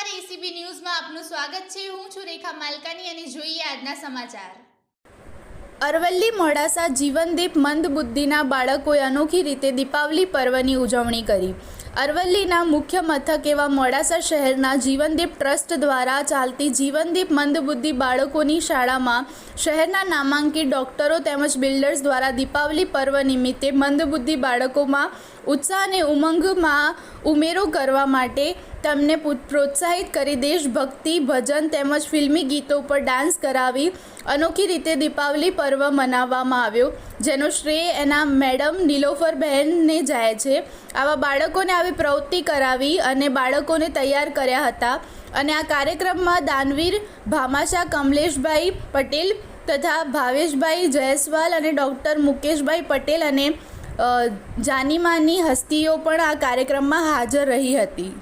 નમસ્કાર એસીબી ન્યૂઝમાં આપનું સ્વાગત છે. હું છું રેખા માલકાની અને જોઈએ આજના સમાચાર. અરવલ્લી મોડાસા જીવનદીપ મંદ બુદ્ધિના બાળકોએ અનોખી રીતે દીપાવલી પર્વની ઉજવણી કરી. અરવલ્લીના મુખ્ય મથક એવા મોડાસા શહેરના જીવનદીપ ટ્રસ્ટ દ્વારા ચાલતી જીવનદીપ મંદબુદ્ધિ બાળકોની શાળામાં શહેરના નામાંકિત ડોક્ટરો તેમજ બિલ્ડર્સ દ્વારા દીપાવલી પર્વ નિમિત્તે મંદબુદ્ધિ બાળકોમાં ઉત્સાહ અને ઉમંગમાં ઉમેરો કરવા માટે તેમને પ્રોત્સાહિત કરી દેશભક્તિ, ભજન તેમજ ફિલ્મી ગીતો પર ડાન્સ કરાવી અનોખી રીતે દીપાવલી પર્વ મનાવવામાં આવ્યો. જેનો શ્રેય એના મેડમ નીલોફર બહેનને જાય છે. આવા બાળકોને આવી પ્રવૃત્તિ કરાવી અને બાળકોને તૈયાર કર્યા હતા. અને આ કાર્યક્રમમાં દાનવીર, ભામાશા, કમલેશભાઈ પટેલ તથા ભાવેશભાઈ જયસ્વાલ અને ડૉક્ટર મુકેશભાઈ પટેલ અને જાનીમાની હસ્તીઓ પણ આ કાર્યક્રમમાં હાજર રહી હતી.